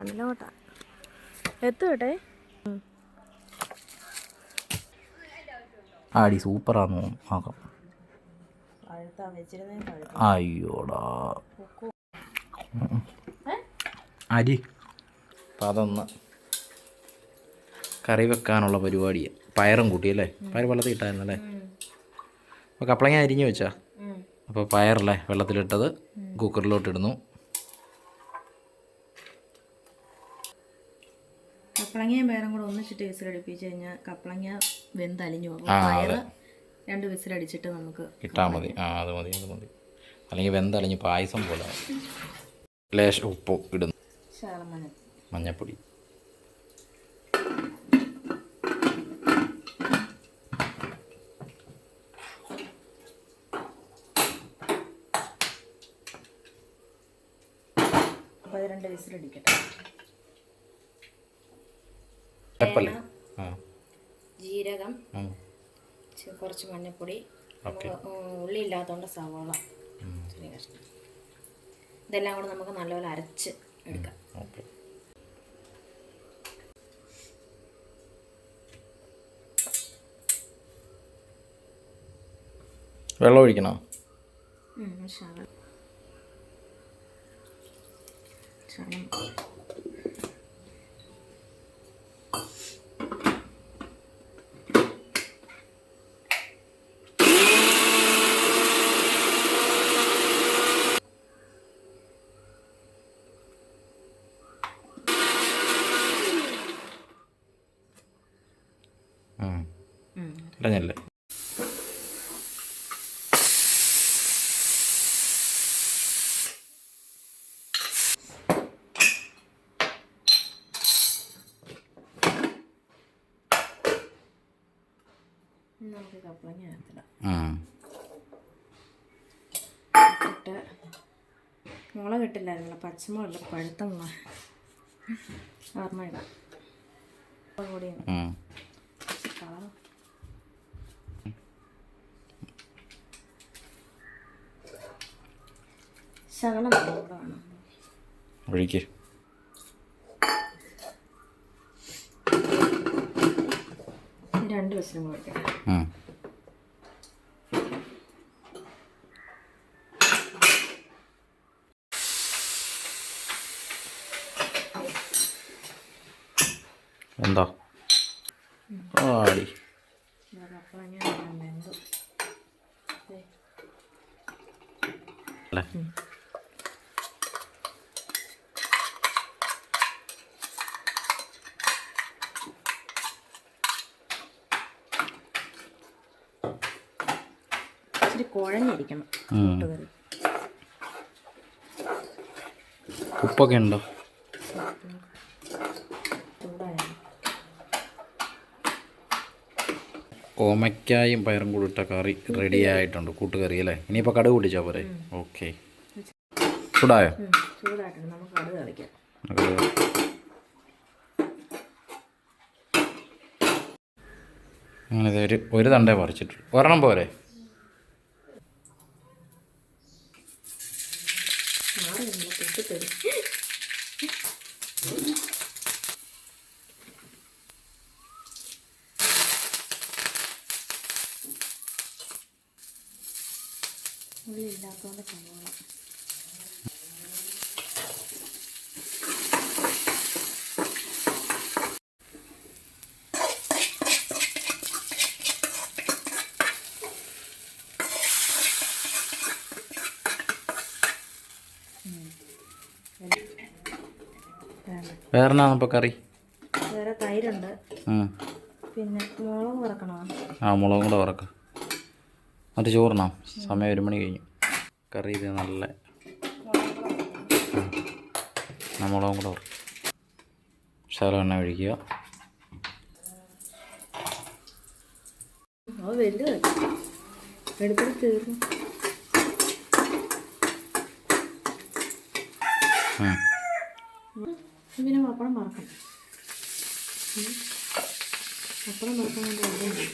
മണ്ണിലോട്ടാ എത്തുകട്ടെ? ആടി സൂപ്പറാന്ന് ആക്കാം. അയ്യോടാ. അരി അപ്പം അതൊന്ന് കറി വെക്കാനുള്ള പരിപാടിയാണ് പയറും കൂട്ടിയല്ലേ പയർ വെള്ളത്തിൽ ഇട്ടായിരുന്നല്ലേ? അപ്പോൾ കപ്പളങ്ങ അരിഞ്ഞു വെച്ചാ. അപ്പോൾ പയറല്ലേ വെള്ളത്തിലിട്ടത്? കുക്കറിലോട്ട് കപ്പളങ്ങയും പയറും കൂടെ ഒന്നിച്ചിട്ട് വിസിലടിപ്പിച്ച് കഴിഞ്ഞാൽ കപ്പളങ്ങ വെന്തലിഞ്ഞു പോകും. രണ്ട് പയറ് രണ്ട് വിസിലടിച്ചിട്ട് നമുക്ക് ഇട്ടാൽ മതി. ആ അത് മതി അത് മതി. അല്ലെങ്കിൽ വെന്തലിഞ്ഞ് പായസം പോലെ. ലേശം ഉപ്പ് ഇടുന്നു. മഞ്ഞപ്പൊടി. അപ്പോൾ അത് രണ്ട് വിസിലടിക്കട്ടെ. എപ്പല്ലേ ആ. ജീരകം കുറച്ച് മഞ്ഞൾപ്പൊടി ഉള്ളി ഇല്ലാത്തതുകൊണ്ട് സവാള ഉം. ചെറിയ കഷ്ണം. ഇതെല്ലാം കൂടെ നമുക്ക് നല്ലപോലെ അരച്ച് എടുക്കാം. ഓക്കെ. വെള്ളം ഒഴിക്കണോ? ശകലം. ഇടഞ്ഞല്ലേ നമുക്ക് കപ്പളങ്ങ അകത്തിടാം ഉം. ഇട്ട് മുളക് ഇട്ടില്ലായിരുന്നല്ലോ പച്ചമുളക് പഴുത്ത മുളക് ഓർമ്മ ഇടാം ശകലം ഒഴിക്ക്. രണ്ട് വിസിലും കൂടെ വെക്കണം എന്താ? ആടി. അല്ലേ? ഇച്ചിരി കുഴഞ്ഞിരിക്കണം. ഉപ്പൊക്കെ ഉണ്ടോ? ഓമയ്ക്കായും പയറും കൂടി ഇട്ട കറി റെഡി ആയിട്ടുണ്ട്. കൂട്ടുകറി അല്ലേ? ഇനിയിപ്പോൾ കടുക് പൊട്ടിച്ചാൽ പോരെ? ഓക്കെ ചൂടായോ. അങ്ങനെ ഒരു ഒരു തണ്ടേ പറിച്ചിട്ടുള്ളൂ. ഒരെണ്ണം പോരെ? ഉള്ളി ഇല്ലാത്തതുകൊണ്ട് സവാള വേറെ എന്നാ കറി? വേറെ തൈരുണ്ട്. പിന്നെ മുളക് വറക്കണോ? ആ മുളകും കൂടെ വറക്ക്. എന്നിട്ട് ചോറിനാം? സമയം ഒരു മണി കഴിഞ്ഞു. കറി ഇത് നല്ല നമ്മളും കൂടെ ശകലം എണ്ണ ഒഴിക്കുക. പിന്നെ പപ്പടം മറക്കണം. പപ്പടം മറക്കാൻ വേണ്ടി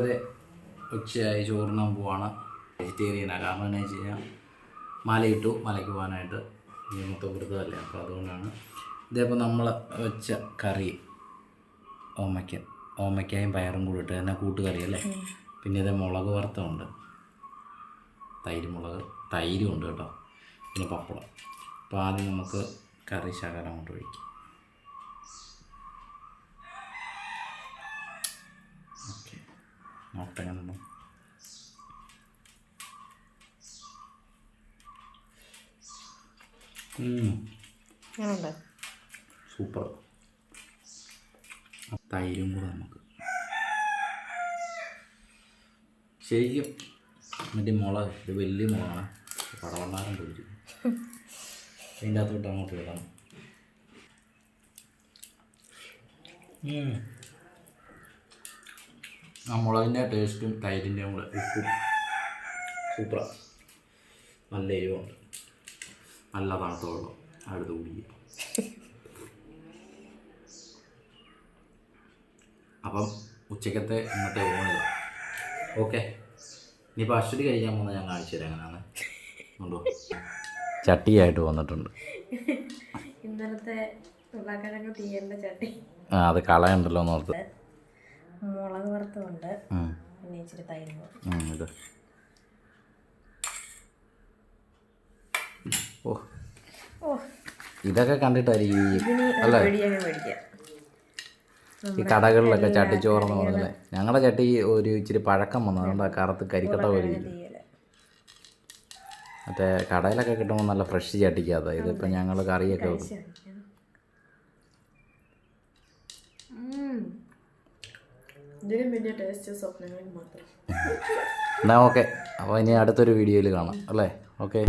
ഇത് ഉച്ചയായി ചോറിനാൻ പോവാണ്. വെജിറ്റേറിയനാണ് കാരണം എന്ന് വെച്ച് കഴിഞ്ഞാൽ മലയിട്ടു മലയ്ക്ക് പോകാനായിട്ട്. നിയമത്തെ കൊടുത്തതല്ലേ അപ്പോൾ അതുകൊണ്ടാണ്. ഇതേപ്പോൾ നമ്മൾ വെച്ച കറി ഓമയ്ക്ക. ഓമയ്ക്കായും പയറും കൂടി ഇട്ട് തന്നെ കൂട്ടുകറി അല്ലേ? പിന്നെ ഇത് മുളക് വറുത്തമുണ്ട് തൈര് മുളക് തൈരും ഉണ്ട് കേട്ടോ. പിന്നെ പപ്പടം. അപ്പോൾ ആദ്യം നമുക്ക് കറി ശകലം കൊണ്ട് ഒഴിക്കാം ഓക്കെ നോക്കട്ടെ നമ്മൾ അങ്ങനെയുണ്ട് സൂപ്പർ. തൈരും കൂടെ നമുക്ക്. ശരിക്കും മറ്റേ മുളക് ഇത് വലിയ മുളകാണ്. പടവണ്ണാരം പൊരിച്ചു. അതിന്റെ അകത്തോട്ട് അങ്ങോട്ട് ഇടാം. ആ മുളകിന്റെ ടേസ്റ്റും തൈരിന്റെ കൂടെ ഉപ്പും. സൂപ്പറാണ് നല്ല എരിവുണ്ട്. നല്ല തണുത്ത വെള്ളം അടുത്ത് കുടിക്കുക. അപ്പം ഉച്ചക്കത്തെ ഇന്നത്തെ ഊണില്ല ഓക്കെ. ഇനിയിപ്പോൾ അശ്വതി കഴിക്കാൻ പോകുന്ന ഞാൻ കാണിച്ചു തരാം എങ്ങനെയാണ് ഉണ്ടോ? ചട്ടിയായിട്ട് വന്നിട്ടുണ്ട്. ഇന്നലത്തെ ചട്ടി. ആ അത് കളയണ്ടല്ലോ എന്ന് ഓർത്ത്. മുളക് വറുത്തുണ്ട് പിന്നെ ഇച്ചിരി തൈര്. ഇത്. ഓ. ഓ. ഇതൊക്കെ കണ്ടിട്ടായിരിക്കും ഈ- അല്ലേ? ഈ കടകളിലൊക്കെ ചട്ടിച്ചോറെന്ന് പറഞ്ഞല്ലേ ഞങ്ങളുടെ ചട്ടി ഒരു ഇച്ചിരി പഴക്കം വന്നു അതുകൊണ്ട് ആ കറുത്ത് കരിക്കട്ട പോലെ മറ്റേ കടയിലൊക്കെ കിട്ടുമ്പോൾ നല്ല ഫ്രഷ് ചട്ടിക്കാത്ത ഇതിപ്പോൾ ഞങ്ങൾ കറിയൊക്കെ വെക്കും എന്നാൽ ഓക്കെ അപ്പോൾ ഇനി അടുത്തൊരു വീഡിയോയിൽ കാണാം അല്ലേ? ഓക്കെ